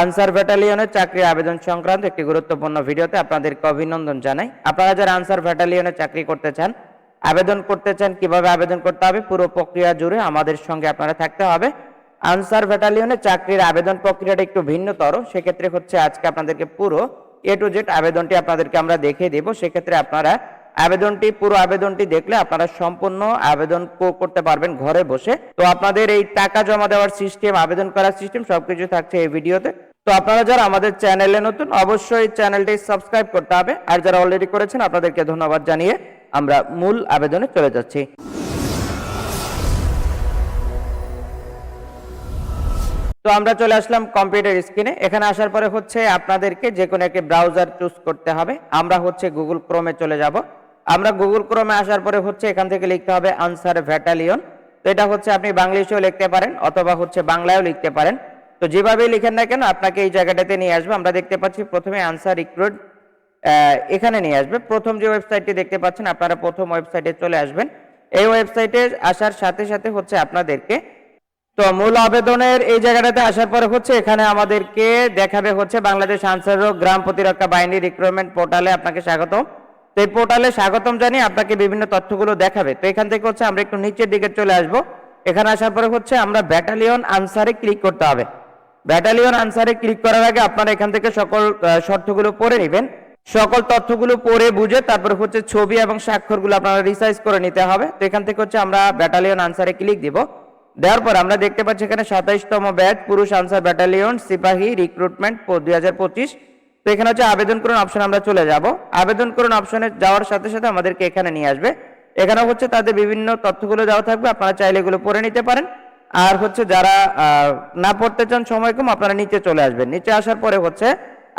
Answer ব্যাটালিয়নের চাকরি আবেদন সংক্রান্ত একটি গুরুত্বপূর্ণ ভিডিওতে আপনাদেরকে অভিনন্দন জানাই। আপনারা যারা আনসার ব্যাটালিয়নে চাকরি করতে চান, আবেদন করতে চান, কীভাবে আবেদন করতে হবে, পুরো প্রক্রিয়া জুড়ে আমাদের সঙ্গে আপনারা থাকতে হবে। আনসার ব্যাটালিয়নে চাকরির আবেদন প্রক্রিয়াটা একটু ভিন্নতর, সেক্ষেত্রে হচ্ছে আজকে আপনাদেরকে পুরো এ টু জেড আবেদনটি আপনাদেরকে আমরা দেখিয়ে দেব। সেক্ষেত্রে আপনারা আবেদনটি, পুরো আবেদনটি দেখলে আপনারা সম্পূর্ণ আবেদন করতে পারবেন ঘরে বসে। তো আপনাদের এই টাকা জমা দেওয়ার সিস্টেম আবেদন করার সিস্টেম সবকিছু থাকছে এই ভিডিওতে। তো আপনারা যারা আমাদের চ্যানেলে নতুন, অবশ্যই চ্যানেলটি সাবস্ক্রাইব করতে হবে। আর যারা অলরেডি করেছেন, আপনাদেরকে ধন্যবাদ জানিয়ে আমরা মূল আবেদনে চলে যাচ্ছি। তো আমরা চলে আসলাম কম্পিউটার স্ক্রিনে এখানে আসার পরে হচ্ছে আপনাদেরকে যে কোনো একটি ব্রাউজার চুজ করতে হবে। আমরা হচ্ছে গুগল ক্রোমে চলে যাব। আমরা গুগল ক্রোমে আসার পরে হচ্ছে এখান থেকে লিখতে হবে আনসার ভ্যাটালিয়ন তো এটা হচ্ছে আপনি বাংলিশেও লিখতে পারেন অথবা হচ্ছে বাংলায়ও লিখতে পারেন। তো যেভাবেই লিখেন না কেন, আপনাকে এই জায়গাটাতে নিয়ে আসবে। আমরা দেখতে পাচ্ছি প্রথমে আনসার রিক্রুট এখানে নিয়ে আসবে। প্রথম যে ওয়েবসাইটটি দেখতে পাচ্ছেন, আপনারা প্রথম ওয়েবসাইটে চলে আসবেন। এই ওয়েবসাইটে আসার সাথে সাথে হচ্ছে আপনাদেরকে তো মূল আবেদনের এই জায়গাটাতে আসার পরে হচ্ছে এখানে আমাদেরকে দেখাবে হচ্ছে বাংলাদেশ আনসার গ্রাম প্রতিরক্ষা বাহিনী রিক্রুটমেন্ট পোর্টালে আপনাকে স্বাগতম। তো এই পোর্টালে স্বাগতম জানিয়ে আপনাকে বিভিন্ন তথ্যগুলো দেখাবে। তো এখান থেকে হচ্ছে আমরা একটু নিচের দিকে চলে আসব। এখানে আসার পরে হচ্ছে আমরা ব্যাটালিয়ন আনসারে ক্লিক করতে হবে। ব্যাটালিয়ন আনসারে ক্লিক করার আগে আপনারা এখান থেকে সকল শর্তগুলো পড়ে নেবেন। সকল তথ্যগুলো পড়ে বুঝে তারপরে হচ্ছে ছবি এবং স্বাক্ষরগুলো আপনারা রিসাইজ করে নিতে হবে। তো এখান থেকে হচ্ছে আমরা ব্যাটালিয়ন আনসারে ক্লিক দিব। দেওয়ার পর আমরা দেখতে পাচ্ছি এখানে সাতাইশতম ব্যাচ পুরুষ আনসার ব্যাটালিয়ন, সিপাহী, রিক্রুটমেন্ট দুই হাজার পঁচিশ। তো এখানে হচ্ছে আবেদন করুন অপশন আমরা চলে যাব। আবেদন করুন অপশনে যাওয়ার সাথে সাথে আমাদেরকে এখানে নিয়ে আসবে। এখানে হচ্ছে তাদের বিভিন্ন তথ্যগুলো দেওয়া থাকবে, আপনারা চাইলে এগুলো পড়ে নিতে পারেন। আর হচ্ছে যারা না পড়তে চান সময় কম, আপনারা নিচে চলে আসবেন। নিচে আসার পরে হচ্ছে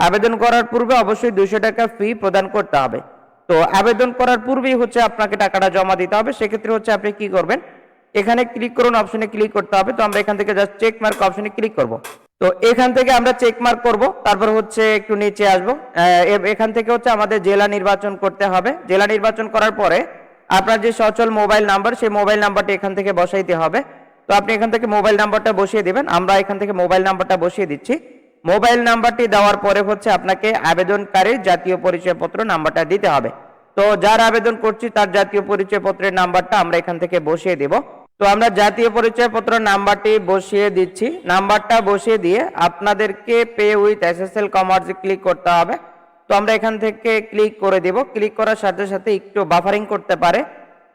আবেদন করার পূর্বে অবশ্যই দুইশো টাকা ফি প্রদান করতে হবে। তো আবেদন করার পূর্বেই হচ্ছে আপনাকে টাকাটা জমা দিতে হবে। সেক্ষেত্রে হচ্ছে আপনি কি করবেন? এখানে ক্লিক করুন অপশনে ক্লিক করতে হবে। তো আমরা এখান থেকে জাস্ট চেক মার্ক অপশনে ক্লিক করব। তো এখান থেকে আমরা চেক মার্ক করব, তারপর হচ্ছে একটু নিচে আসব। এখান থেকে হচ্ছে আমাদের জেলা নির্বাচন করতে হবে। জেলা নির্বাচন করার পরে আপনার যে সচল মোবাইল নাম্বার সেই মোবাইল নাম্বারটা এখান থেকে বসাইতে হবে। তো আপনি এখান থেকে মোবাইল নাম্বারটা বসিয়ে দিবেন। আমরা এখান থেকে মোবাইল নাম্বারটা বসিয়ে দিচ্ছি। মোবাইল নাম্বারটি দেওয়ার পরে হচ্ছে আপনাকে আবেদনকারীর জাতীয় পরিচয়পত্র নাম্বারটা দিতে হবে। তো যার আবেদন করছি, তার জাতীয় পরিচয়পত্রের নাম্বারটা আমরা এখান থেকে বসিয়ে দেব। তো আমরা জাতীয় পরিচয়পত্র নাম্বারটি বসিয়ে দিচ্ছি। নাম্বারটা বসিয়ে দিয়ে আপনাদেরকে পে উইথ এসএসএল কমার্সে ক্লিক করতে হবে। তো আমরা এখান থেকে ক্লিক করে দেব। ক্লিক করার সাথে সাথে একটু বাফারিং করতে পারে।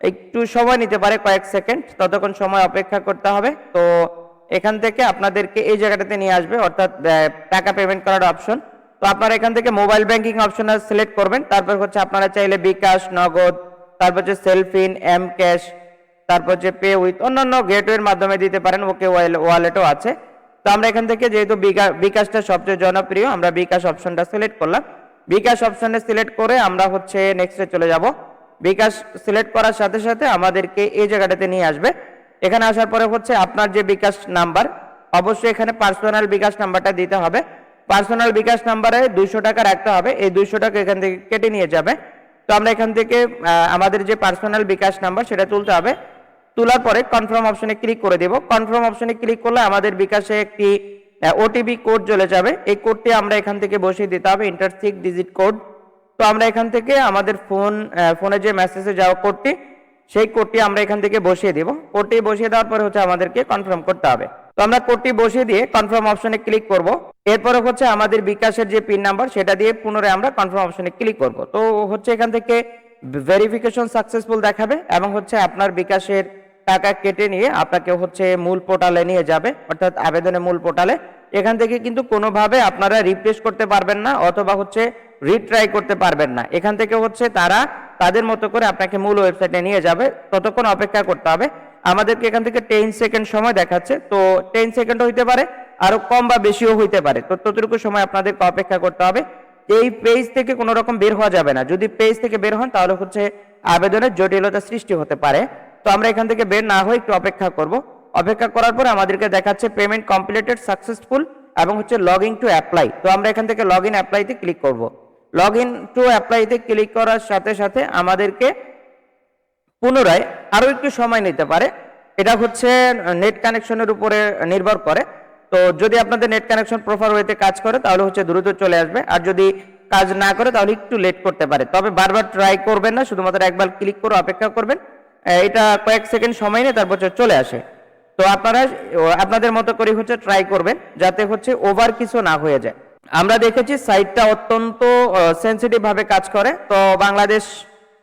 একটু সময় নিতে পারে কয়েক সেকেন্ড ততক্ষণ সময় অপেক্ষা করতে হবে। তো এখান থেকে আপনাদেরকে এই জায়গাটাতে নিয়ে আসবে। অর্থাৎ টাকা পেমেন্ট করার অপশন তো আপনারা এখান থেকে মোবাইল ব্যাংকিং অপশন সিলেক্ট করবেন। তারপর হচ্ছে আপনারা চাইলে বিকাশ, নগদ, তারপর হচ্ছে সেলফিন এম ক্যাশ তারপর যে পে উইথ অন্যান্য গেটওয়ের মাধ্যমে দিতে পারেন, ওকে ওয়ালেটও আছে। তো আমরা এখান থেকে যেহেতু বিকাশটা সবচেয়ে জনপ্রিয়, আমরা বিকাশ অপশনটা সিলেক্ট করলাম। বিকাশ অপশনে সিলেক্ট করে আমরা হচ্ছে নেক্সটে চলে যাব। বিকাশ সিলেক্ট করার সাথে সাথে আমাদেরকে এই জায়গাটাতে নিয়ে আসবে। এখানে আসার পরে হচ্ছে আপনার যে বিকাশ নাম্বার, অবশ্যই এখানে পার্সোনাল বিকাশ নাম্বারটা দিতে হবে। পার্সোনাল বিকাশ নাম্বারে দুইশো টাকা রাখতে হবে। এই দুইশো টাকা এখান থেকে কেটে নিয়ে যাবে। তো আমরা এখান থেকে আমাদের যে পার্সোনাল বিকাশ নাম্বার, সেটা তুলতে হবে। তোলার পরে কনফার্ম অপশনে ক্লিক করে দেব। কনফার্ম অপশনে ক্লিক করলে আমাদের বিকাশে একটি ওটিপি কোড চলে যাবে। এই কোডটি আমরা এখান থেকে বসিয়ে দিতে হবে ইন্টার সিক্স ডিজিট কোড তো আমরা এখান থেকে আমাদের ফোন ফোনে যে মেসেজে যাওয়া কোডটি সেই কোডটি আমরা এখান থেকে বসিয়ে দিব। কোডটি বসিয়ে দেওয়ার পরে হচ্ছে আমাদেরকে কনফার্ম করতে হবে। তো আমরা কোডটি বসিয়ে দিয়ে কনফার্ম অপশনে ক্লিক করব। এরপরে হচ্ছে আমাদের বিকাশের যে পিন নাম্বার সেটা দিয়ে পুনরায় আমরা কনফার্ম অপশনে ক্লিক করব। তো হচ্ছে এখান থেকে ভেরিফিকেশন সাকসেসফুল দেখাবে এবং হচ্ছে আপনার বিকাশের টাকা কেটে নিয়ে আপনাকে হচ্ছে মূল পোর্টালে নিয়ে যাবে, অর্থাৎ আবেদনের মূল পোর্টালে। এখান থেকে কিন্তু কোনোভাবে আপনারা রিপ্লেস করতে পারবেন না অথবা হচ্ছে রিট্রাই করতে পারবেন না। এখান থেকে হচ্ছে তারা তাদের মতো করে আপনাকে মূল ওয়েবসাইটে নিয়ে যাবে। ততক্ষণ অপেক্ষা করতে হবে। আমাদেরকে এখান থেকে টেন সেকেন্ড সময় দেখাচ্ছে। তো টেন সেকেন্ড হইতে পারে আরও কম বা বেশিও হইতে পারে। তো ততটুকু সময় আপনাদেরকে অপেক্ষা করতে হবে। এই পেজ থেকে কোনো রকম বের হওয়া যাবে না। যদি পেজ থেকে বের হন তাহলে হচ্ছে আবেদনের জটিলতা সৃষ্টি হতে পারে। তো আমরা এখান থেকে বের না হয়ে একটু অপেক্ষা করব। অপেক্ষা করার পরে আমাদেরকে দেখাচ্ছে পেমেন্ট কমপ্লিটেড সাকসেসফুল এবং হচ্ছে লগ ইন টু অ্যাপ্লাই তো আমরা এখান থেকে লগ ইন অ্যাপ্লাইতে ক্লিক করব। লগ ইন টু অ্যাপ্লাইতে ক্লিক করার সাথে সাথে আমাদেরকে পুনরায় আরও একটু সময় নিতে পারে। এটা হচ্ছে নেট কানেকশনের উপরে নির্ভর করে। তো যদি আপনাদের নেট কানেকশন প্রপার ওয়েতে কাজ করে, তাহলে হচ্ছে দ্রুত চলে আসবে। আর যদি কাজ না করে, তাহলে একটু লেট করতে পারে। তবে বারবার ট্রাই করবেন না, শুধুমাত্র একবার ক্লিক করে অপেক্ষা করবেন। এটা কয়েক সেকেন্ড সময় নিয়ে তারপর চলে আসে। তো আপনারা আপনাদের মতো করে হচ্ছে ট্রাই করবেন, যাতে হচ্ছে ওভার কিছু না হয়ে যায়। আমরা দেখেছি সাইটটা অত্যন্ত সেন্সিটিভ ভাবে কাজ করে। তো বাংলাদেশ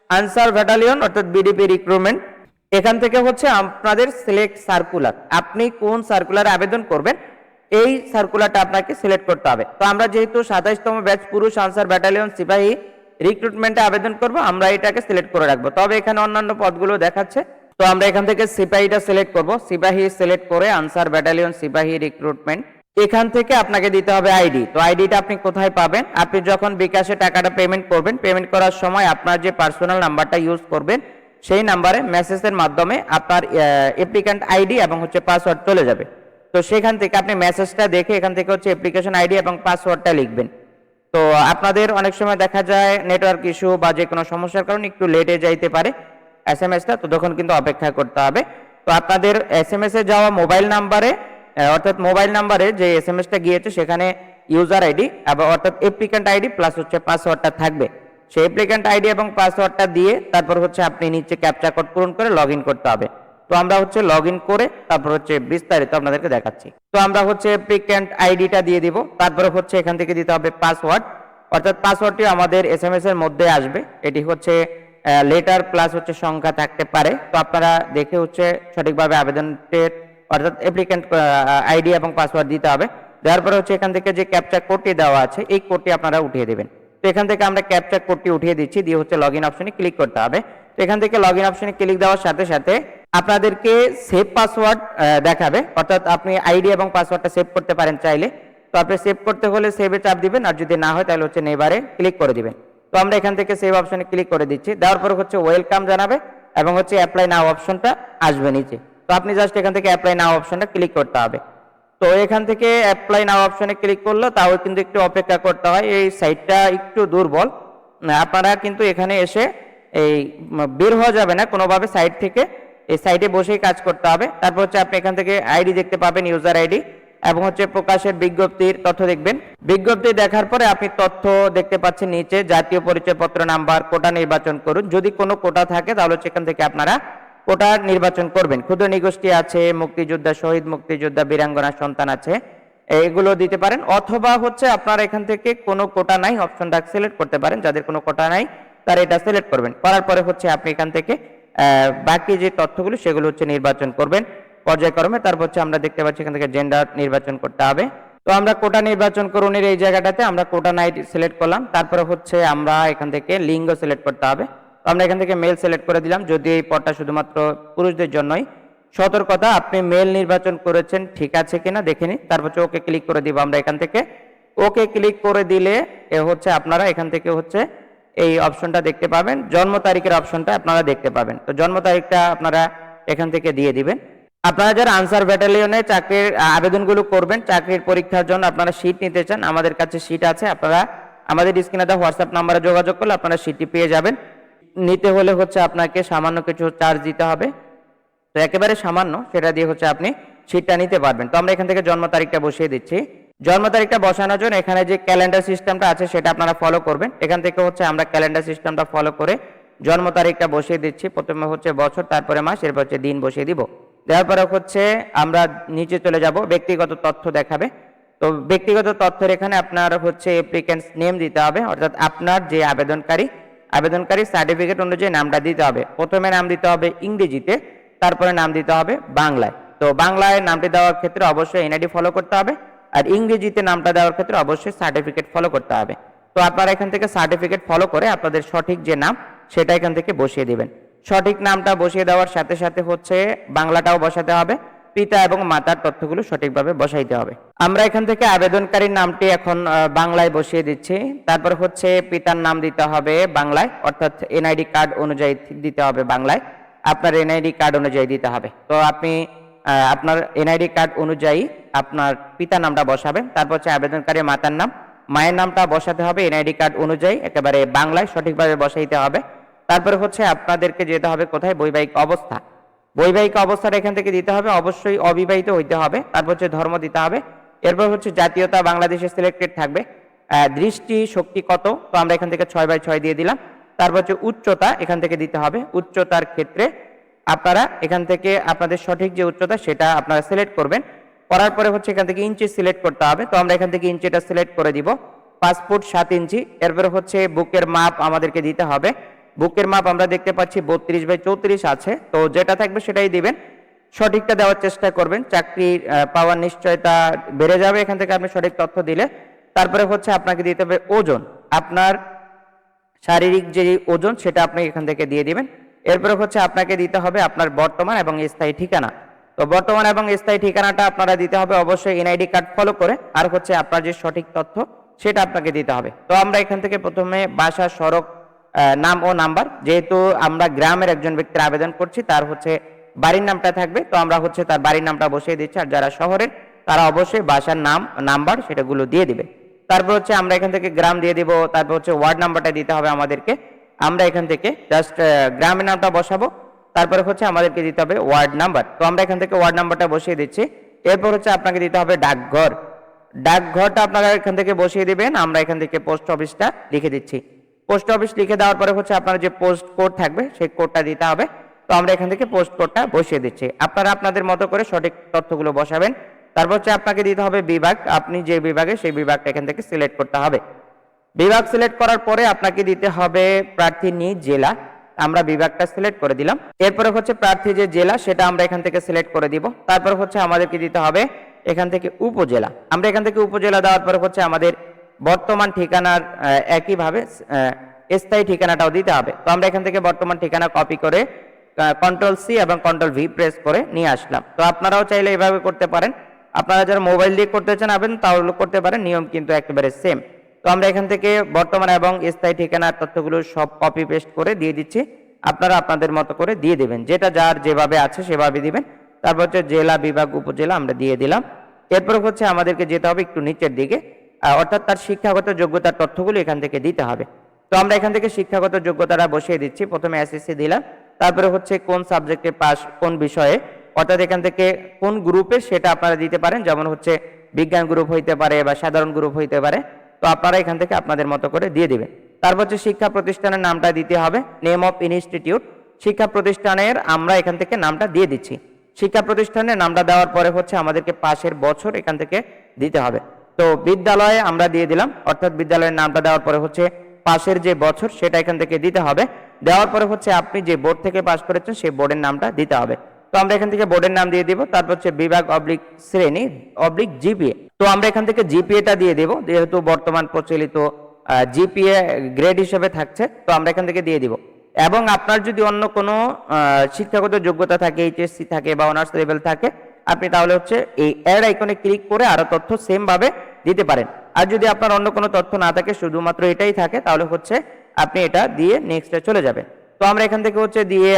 আনসার ব্যাটালিয়ন, অর্থাৎ বিডিপি রিক্রুটমেন্ট এখান থেকে হচ্ছে আপনাদের সিলেক্ট সার্কুলার আপনি কোন সার্কুলারে আবেদন করবেন, এই সার্কুলারটা আপনাকে সিলেক্ট করতে হবে। তো আমরা যেহেতু সাতাইশতম ব্যাচ পুরুষ আনসার ব্যাটালিয়ন সিপাহী রিক্রুটমেন্টে আবেদন করব, আমরা এটাকে সিলেক্ট করে রাখব। তবে এখানে অন্যান্য পদগুলো দেখাচ্ছে। তো আমরা এখান থেকে সিপাহীটা সিলেক্ট করব। সিপাহী সিলেক্ট করে আনসার ব্যাটালিয়ন সিপাহী রিক্রুটমেন্ট এখান থেকে আপনাকে দিতে হবে আইডি তো আইডিটা আপনি কোথায় পাবেন? আপনি যখন বিকাশে টাকাটা পেমেন্ট করবেন পেমেন্ট করার সময় আপনার যে পার্সোনাল নাম্বারটা ইউজ করবেন, সেই নাম্বারে মেসেজের মাধ্যমে আপনার অ্যাপ্লিক্যান্ট আইডি এবং হচ্ছে পাসওয়ার্ড চলে যাবে। তো সেখান থেকে আপনি মেসেজটা দেখে এখান থেকে হচ্ছে অ্যাপ্লিকেশন আইডি এবং পাসওয়ার্ডটা লিখবেন। তো আপনাদের অনেক সময় দেখা যায় নেটওয়ার্ক ইস্যু বা যে কোনো সমস্যার কারণে একটু লেটে যাইতে পারে এস এম এসটা তো তখন কিন্তু অপেক্ষা করতে হবে। তো আপনাদের এস এম এস যাওয়া মোবাইল নাম্বারে অর্থাৎ মোবাইল নাম্বারে যে এস এম এসটা গিয়েছে সেখানে ইউজার আইডি এবং অর্থাৎ অ্যাপ্লিক্যান্ট আইডি প্লাস হচ্ছে পাসওয়ার্ডটা থাকবে। সেই অ্যাপ্লিক্যান্ট আইডি এবং পাসওয়ার্ডটা দিয়ে তারপর হচ্ছে আপনি নিচে ক্যাপচা কোড পূরণ করে লগ করতে হবে। তো আমরা হচ্ছে লগ করে তারপর হচ্ছে বিস্তারিত আপনাদেরকে দেখাচ্ছি। তো আমরা হচ্ছে অ্যাপ্লিক্যান্ট আইডিটা দিয়ে দিব, তারপরে হচ্ছে এখান থেকে দিতে হবে পাসওয়ার্ড অর্থাৎ পাসওয়ার্ডটি আমাদের এস এম এস এর মধ্যে আসবে, এটি হচ্ছে লেটার প্লাস হচ্ছে সংখ্যা থাকতে পারে। তো আপনারা দেখে হচ্ছে সঠিকভাবে আবেদনের অর্থাৎ অ্যাপ্লিক্যান্ট আইডি এবং পাসওয়ার্ড দিতে হবে। দেওয়ার পরে হচ্ছে এখান থেকে যে ক্যাপচা কোডটি দেওয়া আছে, এই কোডটি আপনারা উঠিয়ে দেবেন। তো এখান থেকে আমরা ক্যাপচা কোডটি উঠিয়ে দিচ্ছি, দিয়ে হচ্ছে লগ ইন অপশনে ক্লিক করতে হবে। তো এখান থেকে লগ ইন অপশনে ক্লিক দেওয়ার সাথে সাথে আপনাদেরকে সেভ পাসওয়ার্ড দেখাবে। অর্থাৎ আপনি আইডি এবং পাসওয়ার্ডটা সেভ করতে পারেন চাইলে। তো আপনি সেভ করতে হলে সেভে চাপ দিবেন, আর যদি না হয় তাহলে হচ্ছে নেবারে ক্লিক করে দিবেন। তো আমরা এখান থেকে সেভ অপশনে ক্লিক করে দিচ্ছি। দেওয়ার পর হচ্ছে ওয়েলকাম জানাবে এবং হচ্ছে অ্যাপ্লাই নাও অপশনটা আসবে নিচে। তো আপনি জাস্ট এখান থেকে অ্যাপ্লাই নাও অপশনটা ক্লিক করতে হবে। তো এখান থেকে অ্যাপ্লাই নাও অপশনে ক্লিক করল তাও কিন্তু একটু অপেক্ষা করতে হয়। এই সাইটটা একটু দুর্বল। আপনারা কিন্তু এখানে এসে এই বের হওয়া যাবে না কোনোভাবে সাইট থেকে। এই সাইটে বসেই কাজ করতে হবে। তারপর হচ্ছে আপনি এখান থেকে আইডি দেখতে পাবেন ইউজার আইডি এবং হচ্ছে প্রকাশের বিজ্ঞপ্তির তথ্য দেখবেন। বিজ্ঞপ্তি দেখার পরে আপনি তথ্য দেখতে পাচ্ছেন নিচে, জাতীয় পরিচয়পত্র নাম্বার কোটা নির্বাচন করুন। যদি কোনো কোটা থাকে, তাহলে হচ্ছে এখান থেকে আপনারা কোটা নির্বাচন করবেন। ক্ষুদ্র নিগোষ্ঠী আছে, মুক্তিযোদ্ধা, শহীদ মুক্তিযোদ্ধা, বীরাঙ্গনা, সন্তান আছে, এগুলো দিতে পারেন। অথবা হচ্ছে আপনারা এখান থেকে কোনো কোটা নাই অপশনটা সিলেক্ট করতে পারেন। যাদের কোনো কোটা নাই তারা এটা সিলেক্ট করবেন। করার পরে হচ্ছে আপনি এখান থেকে বাকি যে তথ্যগুলো সেগুলো হচ্ছে নির্বাচন করবেন। পর্যায়ক্রমে তারপর হচ্ছে আমরা দেখতে পাচ্ছি এখান থেকে জেন্ডার নির্বাচন করতে হবে। তো আমরা কোটা নির্বাচন করুনের এই জায়গাটাতে আমরা কোটা নাইট সিলেক্ট করলাম। তারপরে হচ্ছে আমরা এখান থেকে লিঙ্গ সিলেক্ট করতে হবে। তো আমরা এখান থেকে মেল সিলেক্ট করে দিলাম। যদি এই পদটা শুধুমাত্র পুরুষদের জন্যই, সতর্কতা, আপনি মেল নির্বাচন করেছেন, ঠিক আছে কিনা দেখে নিন। তারপর হচ্ছে ওকে ক্লিক করে দিব আমরা এখান থেকে। ওকে ক্লিক করে দিলে হচ্ছে আপনারা এখান থেকে হচ্ছে এই অপশনটা দেখতে পাবেন। জন্ম তারিখের অপশনটা আপনারা দেখতে পাবেন। তো জন্ম তারিখটা আপনারা এখান থেকে দিয়ে দিবেন। আপনারা যারা আনসার ব্যাটালিয়নে চাকরির আবেদনগুলো করবেন, চাকরির পরীক্ষার জন্য আপনারা সিট নিতে চান, আমাদের কাছে সিট আছে, আপনারা আমাদের স্ক্রিনে দেওয়া হোয়াটসঅ্যাপ নাম্বারে যোগাযোগ করলে আপনারা সিটটি পেয়ে যাবেন। নিতে হলে হচ্ছে আপনাকে সামান্য কিছু চার্জ দিতে হবে। তো একেবারে সামান্য, সেটা দিয়ে হচ্ছে আপনি সিটটা নিতে পারবেন। তো আমরা এখান থেকে জন্ম তারিখটা বসিয়ে দিচ্ছি। জন্ম তারিখটা বসানোর জন্য এখানে যে ক্যালেন্ডার সিস্টেমটা আছে সেটা আপনারা ফলো করবেন। এখান থেকে হচ্ছে আমরা ক্যালেন্ডার সিস্টেমটা ফলো করে জন্ম তারিখটা বসিয়ে দিচ্ছি। প্রথমে হচ্ছে বছর, তারপরে মাস, এরপর হচ্ছে দিন বসিয়ে দিব। দেওয়ার পরে হচ্ছে আমরা নিচে চলে যাব, ব্যক্তিগত তথ্য দেখাবে। তো ব্যক্তিগত তথ্যের এখানে আপনার হচ্ছে অ্যাপ্লিকেন্টস নেম দিতে হবে, অর্থাৎ আপনার যে আবেদনকারী আবেদনকারী সার্টিফিকেট অনুযায়ী নামটা দিতে হবে। প্রথমে নাম দিতে হবে ইংরেজিতে, তারপরে নাম দিতে হবে বাংলায়। তো বাংলায় নামটি দেওয়ার ক্ষেত্রে অবশ্যই এনআইডি ফলো করতে হবে। আর ইংরেজিতে নামটা দেওয়ার ক্ষেত্রে অবশ্যই সার্টিফিকেট ফলো করতে হবে। তো আপনারা এখান থেকে সার্টিফিকেট ফলো করে আপনাদের সঠিক যে নাম, সেটা এখান থেকে বসিয়ে দিবেন। সঠিক নামটা বসিয়ে দেওয়ার সাথে সাথে হচ্ছে বাংলাটাও বসাতে হবে, পিতা এবং মাতার তথ্যগুলো সঠিকভাবে বসাইতে হবে। আমরা এখান থেকে আবেদনকারীর নামটি এখন বাংলায় বসিয়ে দিচ্ছি। তারপর হচ্ছে পিতার নাম দিতে হবে বাংলায়, অর্থাৎ এনআইডি কার্ড অনুযায়ী দিতে হবে বাংলায়। আপনার এনআইডি কার্ড অনুযায়ী দিতে হবে। তো আপনি আপনার এনআইডি কার্ড অনুযায়ী আপনার পিতার নামটা বসাবেন। তারপর হচ্ছে আবেদনকারী মাতার নাম। মায়ের নামটা বসাতে হবে এনআইডি কার্ড অনুযায়ী, একেবারে বাংলায় সঠিকভাবে বসাইতে হবে। তারপরে হচ্ছে আপনাদেরকে যেতে হবে কোথায়? বৈবাহিক অবস্থা। বৈবাহিক অবস্থাটা এখান থেকে দিতে হবে, অবশ্যই অবিবাহিত হইতে হবে। তারপর হচ্ছে ধর্ম দিতে হবে। এরপর হচ্ছে জাতীয়তা বাংলাদেশে সিলেক্টেড থাকবে। দৃষ্টি, শক্তি কত? তো আমরা এখান থেকে ছয় বাই ছয় দিয়ে দিলাম। তারপর হচ্ছে উচ্চতা এখান থেকে দিতে হবে। উচ্চতার ক্ষেত্রে আপনারা এখান থেকে আপনাদের সঠিক যে উচ্চতা সেটা আপনারা সিলেক্ট করবেন। করার পরে হচ্ছে এখান থেকে ইঞ্চি সিলেক্ট করতে হবে। তো আমরা এখান থেকে ইঞ্চিটা সিলেক্ট করে দিব। পাঁচ ফুট সাত ইঞ্চি। এরপরে হচ্ছে বুকের মাপ আমাদেরকে দিতে হবে। বুকের মাপ আমরা দেখতে পাচ্ছি বত্রিশ বাই চৌত্রিশ আছে। তো যেটা থাকবে সেটাই দিবেন। সঠিকটা দেওয়ার চেষ্টা করবেন। চাকরি পাওয়ার নিশ্চয়তা বেড়ে যাবে এখান থেকে আপনি সঠিক তথ্য দিলে। তারপরে হচ্ছে আপনাকে দিতে হবে ওজন। আপনার শারীরিক যে ওজন সেটা আপনি এখান থেকে দিয়ে দিবেন। এরপরে হচ্ছে আপনাকে দিতে হবে আপনার বর্তমান এবং স্থায়ী ঠিকানা। তো বর্তমান এবং স্থায়ী ঠিকানাটা আপনারা দিতে হবে অবশ্যই এনআইডি কার্ড ফলো করে, আর হচ্ছে আপনার যে সঠিক তথ্য সেটা আপনাকে দিতে হবে। তো আমরা এখান থেকে প্রথমে বাসা, সড়ক নাম ও নাম্বার। যেহেতু আমরা গ্রামের একজন ব্যক্তির আবেদন করছি, তার হচ্ছে বাড়ির নামটা থাকবে। তো আমরা হচ্ছে তার বাড়ির নামটা বসিয়ে দিচ্ছি, আর যারা শহরের, তারা অবশ্যই বাসার নাম, নাম্বার সেটাগুলো দিয়ে দিবে। তারপর হচ্ছে আমরা এখান থেকে গ্রাম দিয়ে দিব, তারপর হচ্ছে ওয়ার্ড নাম্বারটা দিতে হবে আমাদেরকে। আমরা এখান থেকে জাস্ট গ্রামের নামটা বসাবো। তারপরে হচ্ছে আমাদেরকে দিতে হবে ওয়ার্ড নাম্বার তো আমরা এখান থেকে ওয়ার্ড নাম্বারটা বসিয়ে দিচ্ছি। এরপর হচ্ছে আপনাকে দিতে হবে ডাকঘর। ডাকঘরটা আপনারা এখান থেকে বসিয়ে দিবেন। আমরা এখান থেকে পোস্ট অফিসটা লিখে দিচ্ছি। পোস্ট অফিস লিখে দেওয়ার পরে হচ্ছে আপনার যে পোস্ট কোড থাকবে, সেই কোডটা দিতে হবে। তো আমরা এখান থেকে পোস্ট কোডটা বসিয়ে দিচ্ছি। আপনারা আপনাদের মতো করে সঠিক তথ্যগুলো বসাবেন। তারপর হচ্ছে আপনাকে দিতে হবে বিভাগ। আপনি যে বিভাগে, সেই বিভাগটা এখান থেকে সিলেক্ট করতে হবে। বিভাগ সিলেক্ট করার পরে আপনাকে দিতে হবে প্রার্থী নিজ জেলা। আমরা বিভাগটা সিলেক্ট করে দিলাম। এরপরে হচ্ছে প্রার্থী যে জেলা, সেটা আমরা এখান থেকে সিলেক্ট করে দিব। তারপর হচ্ছে আমাদেরকে দিতে হবে এখান থেকে উপজেলা। আমরা এখান থেকে উপজেলা দেওয়ার পরে হচ্ছে আমাদের বর্তমান ঠিকানার একইভাবে স্থায়ী ঠিকানাটাও দিতে হবে। তো আমরা এখান থেকে বর্তমান ঠিকানা কপি করে কন্ট্রোল সি এবং কন্ট্রোল ভি প্রেস করে নিয়ে আসলাম। তো আপনারাও চাইলে এভাবে করতে পারেন। আপনারা যারা মোবাইল দিয়ে করতে চান আবেন তাহলে করতে পারেন। নিয়ম কিন্তু একেবারে সেম তো আমরা এখান থেকে বর্তমান এবং স্থায়ী ঠিকানার তথ্যগুলো সব কপি পেস্ট করে দিয়ে দিচ্ছি। আপনারা আপনাদের মতো করে দিয়ে দেবেন। যেটা যার যেভাবে আছে সেভাবে দিবেন। তারপর হচ্ছে জেলা, বিভাগ, উপজেলা আমরা দিয়ে দিলাম। এরপর হচ্ছে আমাদেরকে যেতে হবে একটু নিচের দিকে। অর্থাৎ তার শিক্ষাগত যোগ্যতার তথ্যগুলো এখান থেকে দিতে হবে। তো আমরা এখান থেকে শিক্ষাগত যোগ্যতাটা বসিয়ে দিচ্ছি। প্রথমে এসএসসি দিলাম। তারপরে হচ্ছে কোন সাবজেক্টে পাস কোন বিষয়ে। অর্থাৎ এখান থেকে কোন গ্রুপে সেটা আপনারা দিতে পারেন। যেমন হচ্ছে বিজ্ঞান গ্রুপ হইতে পারে বা সাধারণ গ্রুপ হইতে পারে। তো আপনারা এখান থেকে আপনাদের মতো করে দিয়ে দিবেন। তারপর হচ্ছে শিক্ষা প্রতিষ্ঠানের নামটা দিতে হবে নেম অফ ইনস্টিটিউট শিক্ষা প্রতিষ্ঠানের আমরা এখান থেকে নামটা দিয়ে দিচ্ছি। শিক্ষা প্রতিষ্ঠানের নামটা দেওয়ার পরে হচ্ছে আমাদেরকে পাশের বছর এখান থেকে দিতে হবে। তো বিদ্যালয়ে আমরা দিয়ে দিলাম, অর্থাৎ বিদ্যালয়ের নামটা দেওয়ার পরে হচ্ছে পাশের যে বছর সেটা এখান থেকে দিতে হবে। দেওয়ার পরে হচ্ছে আপনি যে বোর্ড থেকে পাস করেছেন, সেই বোর্ডের নামটা দিতে হবে। তো আমরা এখান থেকে বোর্ডের নাম দিয়ে দিব, তারপর হচ্ছে বিভাগ অবলিক শ্রেণি, অবলিক জিপিএ। তো আমরা এখান থেকে জিপিএটা দিয়ে দেব, যেহেতু বর্তমান প্রচলিত জিপিএ গ্রেড হিসেবে থাকছে, তো আমরা এখান থেকে দিয়ে দিব। এবং আপনার যদি অন্য কোনো শিক্ষাগত যোগ্যতা থাকে, এইচএসসি থাকে বা অনার্স লেভেল থাকে, আপনি তাহলে হচ্ছে এই অ্যাড আইকনে ক্লিক করে আরও তথ্য সেমভাবে দিতে পারেন। আর যদি আপনার অন্য কোনো তথ্য না থাকে, শুধুমাত্র এটাই থাকে, তাহলে হচ্ছে আপনি এটা দিয়ে নেক্সটে চলে যাবেন। তো আমরা এখান থেকে হচ্ছে দিয়ে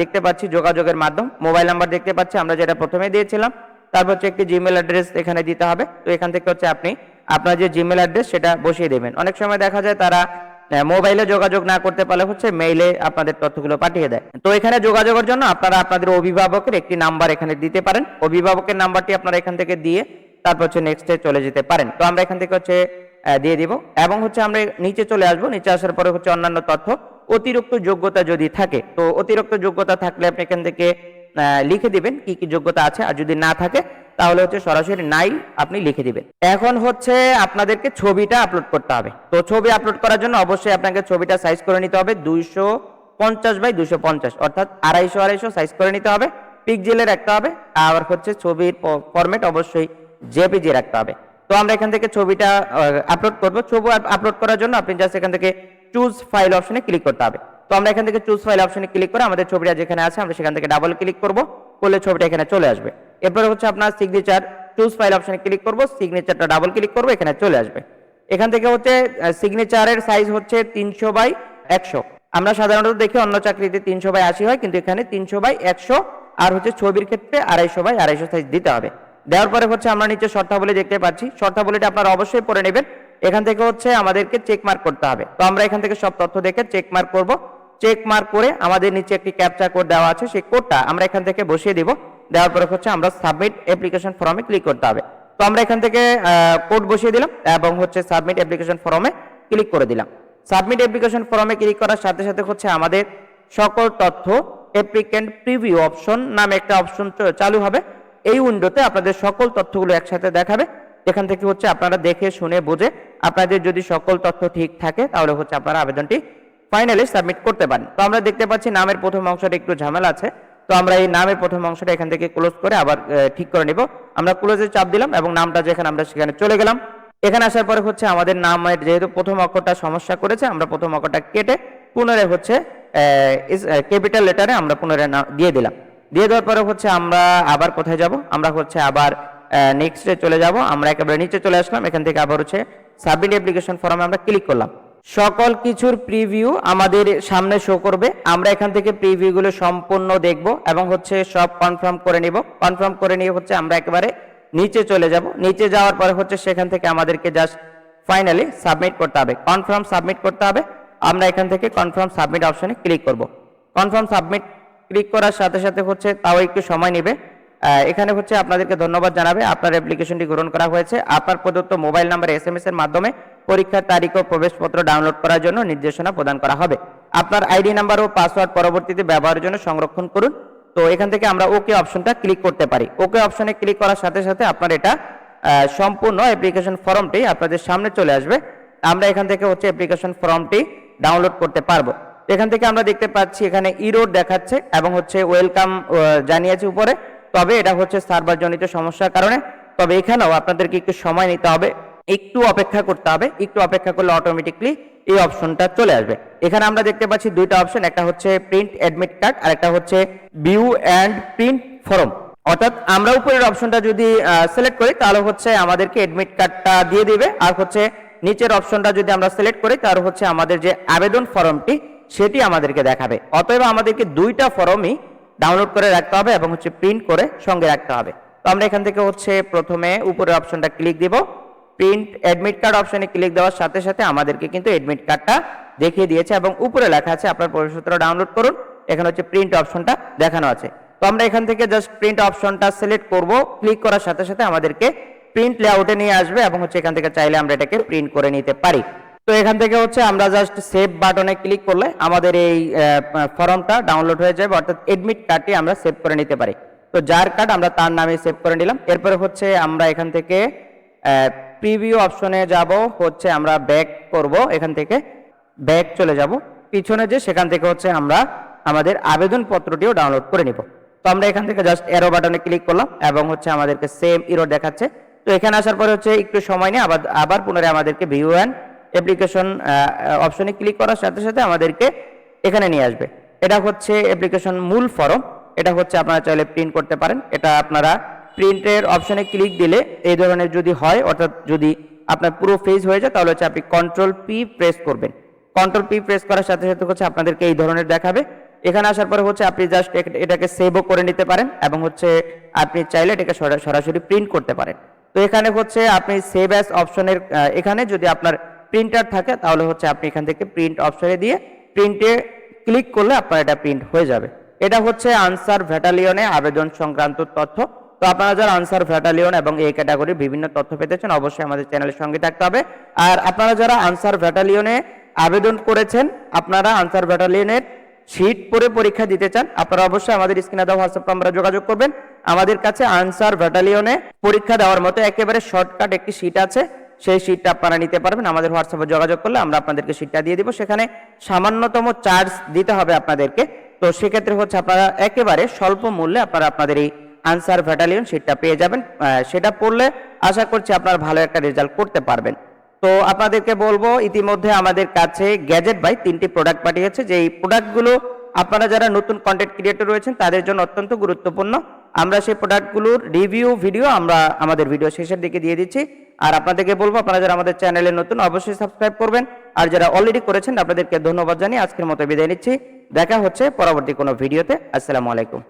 দেখতে পাচ্ছি যোগাযোগের মাধ্যম। মোবাইল নাম্বার দেখতে পাচ্ছি, আমরা যেটা প্রথমে দিয়েছিলাম। তারপর হচ্ছে একটি জিমেল অ্যাড্রেস এখানে দিতে হবে। তো এখান থেকে হচ্ছে আপনি আপনার যে জিমেল অ্যাড্রেস সেটা বসিয়ে দেবেন। অনেক সময় দেখা যায় তারা মোবাইলে যোগাযোগ না করতে পারলে হচ্ছে মেইলে আপনাদের তথ্যগুলো পাঠিয়ে দেয়। তো এখানে যোগাযোগের জন্য আপনারা আপনাদের অভিভাবকের একটি নাম্বার এখানে দিতে পারেন। অভিভাবকের নাম্বারটি আপনারা এখান থেকে দিয়ে তারপর হচ্ছে নেক্সটে চলে যেতে পারেন। তো আমরা এখান থেকে হচ্ছে দিয়ে দিব। এবং হচ্ছে আমরা নিচে চলে আসব। নিচে আসার পরে হচ্ছে অন্যান্য তথ্য অতিরিক্ত যোগ্যতা যদি থাকে, তো অতিরিক্ত যোগ্যতা থাকলে আপনি এখান থেকে লিখে দিবেন কি কি যোগ্যতা আছে, আর যদি না থাকে, তাহলে হচ্ছে সরাসরি নাই, আপনি লিখে দিবেন। এখন হচ্ছে আপনাদেরকে ছবিটা আপলোড করতে হবে। তো ছবি আপলোড করার জন্য অবশ্যই আপনাকে ছবিটা সাইজ করে নিতে হবে, দুইশো পঞ্চাশ বাই দুশো পঞ্চাশ, অর্থাৎ আড়াইশো আড়াইশো সাইজ করে নিতে হবে পিকজেলে রাখতে হবে, আর হচ্ছে ছবির ফরম্যাট অবশ্যই জেপিজি রাখতে হবে। তো আমরা এখান থেকে ছবিটা আপলোড করব। ছবি আপলোড করার জন্য আপনি জাস্ট এখান থেকে চুজ ফাইল অপশনে ক্লিক করতে হবে। তো আমরা এখান থেকে চুজ ফাইল অপশনে ক্লিক করে আমাদের ছবিটা যেখানে আছে, আমরা সেখান থেকে ডাবল ক্লিক করব। করলে ছবিটা এখানে চলে আসবে। এরপরে হচ্ছে আপনার সিগনেচার চুজ ফাইল অপশনে ক্লিক করব সিগনেচারটা ডাবল ক্লিক করব, এখানে চলে আসবে। এখান থেকে হচ্ছে সিগনেচারের সাইজ হচ্ছে তিনশো বাই একশো। আমরা সাধারণত দেখি অন্য চাকরিতে তিনশো বাই আশি হয়, কিন্তু এখানে তিনশো বাই একশো আর হচ্ছে ছবির ক্ষেত্রে আড়াইশো বাই আড়াইশো সাইজ দিতে হবে। দেওয়ার পরে হচ্ছে আমরা নিচে শর্তাবলী দেখতে পাচ্ছি। শর্তাবলীটা আপনারা অবশ্যই পড়ে নেবেন। এখান থেকে হচ্ছে আমাদেরকে চেক মার্ক করতে হবে। তো আমরা এখান থেকে সব তথ্য দেখে চেক মার্ক করব। চেক মার্ক করে আমাদের নিচে একটি ক্যাপচা কোড দেওয়া আছে, সেই কোডটা আমরা এখান থেকে বসিয়ে দিব। দেওয়ার পরে হচ্ছে আমরা সাবমিট অ্যাপ্লিকেশন ফর্মে ক্লিক করতে হবে। তো আমরা এখান থেকে কোড বসিয়ে দিলাম এবং হচ্ছে সাবমিট অ্যাপ্লিকেশন ফর্মে ক্লিক করে দিলাম। সাবমিট অ্যাপ্লিকেশন ফর্মে ক্লিক করার সাথে সাথে হচ্ছে আমাদের সকল তথ্য অ্যাপ্লিকেন্ট প্রিভিউ অপশন নামে একটা অপশন চালু হবে। এই উইন্ডোতে আপনাদের সকল তথ্যগুলো একসাথে দেখাবে। এখান থেকে হচ্ছে আপনারা দেখে, শুনে, বুঝে আপনাদের যদি সকল তথ্য ঠিক থাকে, তাহলে হচ্ছে আপনারা আবেদনটি ফাইনালি সাবমিট করতে পারেন। তো আমরা দেখতে পাচ্ছি নামের প্রথম অংশটা একটু ঝামেলা আছে। তো আমরা এই নামের প্রথম অংশটা এখান থেকে ক্লোজ করে আবার ঠিক করে নিব। আমরা ক্লোজে চাপ দিলাম এবং নামটা যেখানে আমরা সেখানে চলে গেলাম। এখানে আসার পরে হচ্ছে আমাদের নামের যেহেতু প্রথম অক্ষরটা সমস্যা করেছে, আমরা প্রথম অক্ষরটা কেটে পুনরায় হচ্ছে ক্যাপিটাল লেটারে আমরা পুনরায় নাম দিয়ে দিলাম। দিয়ে দেওয়ার পরে হচ্ছে আমরা আবার কোথায় যাব? আমরা হচ্ছে আবার নেক্সটে চলে যাব। আমরা একেবারে নিচে চলে আসলাম। এখান থেকে আবার হচ্ছে সাবমিট অ্যাপ্লিকেশন ফর্মে আমরা ক্লিক করলাম। সকল কিছুর প্রিভিউ আমাদের সামনে শো করবে। আমরা এখান থেকে প্রিভিউগুলো সম্পূর্ণ দেখব এবং হচ্ছে সব কনফার্ম করে নিব। কনফার্ম করে নিয়ে হচ্ছে আমরা একেবারে নিচে চলে যাব। নিচে যাওয়ার পরে হচ্ছে সেখান থেকে আমাদেরকে জাস্ট ফাইনালি সাবমিট করতে হবে। কনফার্ম সাবমিট করতে হবে। আমরা এখান থেকে কনফার্ম সাবমিট অপশনে ক্লিক করব। কনফার্ম সাবমিট ক্লিক করার সাথে সাথে হচ্ছে তাও একটু সময় নেবে। এখানে হচ্ছে আপনাদেরকে ধন্যবাদ জানাবে। আপনার অ্যাপ্লিকেশনটি গ্রহণ করা হয়েছে। আপনার প্রদত্ত mobile number S M S এর মাধ্যমে পরীক্ষার তারিখ ও প্রবেশপত্র ডাউনলোড করার জন্য নির্দেশনা প্রদান করা হবে। আপনার আইডি নাম্বার ও পাসওয়ার্ড পরবর্তীতে ব্যবহারের জন্য সংরক্ষণ করুন। তো এখান থেকে আমরা ওকে অপশনটা ক্লিক করতে পারি। ওকে অপশনে ক্লিক করার সাথে সাথে আপনার এটা সম্পূর্ণ অ্যাপ্লিকেশন ফর্মটি আপনাদের সামনে চলে আসবে। আমরা এখান থেকে হচ্ছে অ্যাপ্লিকেশন ফর্মটি ডাউনলোড করতে পারব। এখান থেকে আমরা দেখতে পাচ্ছি এখানে ইরোড দেখাচ্ছে এবং হচ্ছে ওয়েলকাম জানিয়েছে উপরে। তবে এটা হচ্ছে সার্ভার জনিত সমস্যার কারণে, তবে এখানেও আপনাদেরকে একটু সময় নিতে হবে, একটু অপেক্ষা করতে হবে, একটু অপেক্ষা করলে অটোমেটিকলি এই অপশনটা চলে আসবে। এখানে আমরা দেখতে পাচ্ছি দুইটা অপশন একটা হচ্ছে প্রিন্ট অ্যাডমিট কার্ড আর একটা হচ্ছে ভিউ অ্যান্ড প্রিন্ট ফর্ম অর্থাৎ আমরা উপরের অপশনটা যদি সিলেক্ট করি, তাহলে হচ্ছে আমাদেরকে অ্যাডমিট কার্ডটা দিয়ে দিবে, আর হচ্ছে নিচের অপশনটা যদি আমরা সিলেক্ট করি, তাহলে হচ্ছে আমাদের যে আবেদন ফর্মটি সেটি আমাদেরকে দেখাবে। অতএব আমাদেরকে দুইটা ফর্মই ডাউনলোড করে রাখতে হবে এবং হচ্ছে প্রিন্ট করে সঙ্গে রাখতে হবে। তো আমরা এখান থেকে হচ্ছে প্রথমে উপরের অপশনটা ক্লিক দিব। প্রিন্ট অ্যাডমিট কার্ড অপশনে ক্লিক দেওয়ার সাথে সাথে আমাদেরকে কিন্তু অ্যাডমিট কার্ডটা দেখিয়ে দিয়েছে এবং উপরে লেখা আছে, আপনার প্রবেশপত্র ডাউনলোড করুন। এখানে হচ্ছে প্রিন্ট অপশনটা দেখানো আছে। তো আমরা এখান থেকে জাস্ট প্রিন্ট অপশনটা সিলেক্ট করব। ক্লিক করার সাথে সাথে আমাদেরকে প্রিন্ট লেআউটে নিয়ে আসবে এবং হচ্ছে এখান থেকে চাইলে আমরা এটাকে প্রিন্ট করে নিতে পারি। তো এখান থেকে হচ্ছে আমরা জাস্ট সেভ বাটনে ক্লিক করলে আমাদের এই ফর্মটা ডাউনলোড হয়ে যাবে, অর্থাৎ এডমিট কার্ডটি আমরা সেভ করে নিতে পারি। তো যার কার্ড আমরা তার নামে সেভ করে নিলাম। এরপরে হচ্ছে আমরা এখান থেকে প্রিভিউ অপশনে যাব, হচ্ছে আমরা ব্যাক করব, এখান থেকে ব্যাক চলে যাব। পিছনে যে সেখান থেকে হচ্ছে আমরা আমাদের আবেদন পত্রটিও ডাউনলোড করে নিব। তো আমরা এখান থেকে জাস্ট এরো বাটনে ক্লিক করলাম এবং হচ্ছে আমাদেরকে সেম ইরো দেখাচ্ছে। তো এখানে আসার পরে হচ্ছে একটু সময় নিয়ে আবার আবার পুনরায় আমাদেরকে ভিউ অ্যান্ড অ্যাপ্লিকেশন অপশনে ক্লিক করার সাথে সাথে আমাদেরকে এখানে নিয়ে আসবে। এটা হচ্ছে অ্যাপ্লিকেশন মূল ফর্ম এটা হচ্ছে আপনারা চাইলে প্রিন্ট করতে পারেন। এটা আপনারা প্রিন্টের অপশনে ক্লিক দিলে এই ধরনের যদি হয়, অর্থাৎ যদি আপনার পুরো ফেজ হয়ে যায়, তাহলে হচ্ছে আপনি কন্ট্রোল পি প্রেস করবেন। কন্ট্রোল পি প্রেস করার সাথে সাথে হচ্ছে আপনাদেরকে এই ধরনের দেখাবে। এখানে আসার পরে হচ্ছে আপনি জাস্ট এটাকে সেভও করে নিতে পারেন এবং হচ্ছে আপনি চাইলে এটাকে সরাসরি প্রিন্ট করতে পারেন। তো এখানে হচ্ছে আপনি সেভ অ্যাস অপশনের এখানে যদি আপনার প্রিন্টার থাকে, তাহলে হচ্ছে আপনি এখান থেকে প্রিন্ট অপশনে দিয়ে প্রিন্টে ক্লিক করলে আপনার এটা প্রিন্ট হয়ে যাবে। এটা হচ্ছে আনসার ভ্যাটালিয়নে আবেদন সংক্রান্ত তথ্য। তো আপনারা যারা আনসার ভ্যাটালিয়ন এবং এই ক্যাটাগরির বিভিন্ন তথ্য পেতে চান, অবশ্যই আমাদের চ্যানেলের সঙ্গে থাকতে হবে। আর আপনারা যারা আনসার ভ্যাটালিয়নে আবেদন করেছেন, আপনারা আনসার ব্যাটালিয়নের শীট পরে পরীক্ষা দিতে চান, আপনারা অবশ্যই আমাদের স্ক্রিনে দেওয়া হোয়াটসঅ্যাপ নাম্বারে যোগাযোগ করবেন। আমাদের কাছে আনসার ব্যাটালিয়নে পরীক্ষা দেওয়ার মতো একেবারে শর্টকাট একটি শীট আছে। সেই শীটটা আপনারা নিতে পারবেন। আমাদের হোয়াটসঅ্যাপে যোগাযোগ করলে আমরা আপনাদেরকে শীটটা দিয়ে দিব। সেখানে সামান্যতম চার্জ দিতে হবে আপনাদেরকে। তো সেক্ষেত্রে হচ্ছে আপনারা একেবারে স্বল্প মূল্যে আপনারা আপনাদের এই আনসার ব্যাটালিয়ন শীটটা পেয়ে যাবেন। সেটা পড়লে আশা করছি আপনারা ভালো একটা রেজাল্ট করতে পারবেন। তো আপনাদেরকে বলব, ইতিমধ্যে আমাদের কাছে গ্যাজেট বাই তিনটি প্রোডাক্ট পাঠিয়েছে। যে এই প্রোডাক্টগুলো আপনারা যারা নতুন কন্টেন্ট ক্রিয়েটর রয়েছেন, তাদের জন্য অত্যন্ত গুরুত্বপূর্ণ। আমরা সেই প্রোডাক্টগুলোর রিভিউ ভিডিও আমরা আমাদের ভিডিও শেষের দিকে দিয়ে দিচ্ছি। আর আপনাদেরকে বলব, আপনারা যারা আমাদের চ্যানেলে নতুন, অবশ্যই সাবস্ক্রাইব করবেন। আর যারা অলরেডি করেছেন, আপনাদেরকে ধন্যবাদ জানিয়ে আজকের মতো বিদায় নিচ্ছি। দেখা হচ্ছে পরবর্তী কোনো ভিডিওতে আসসালামু আলাইকুম।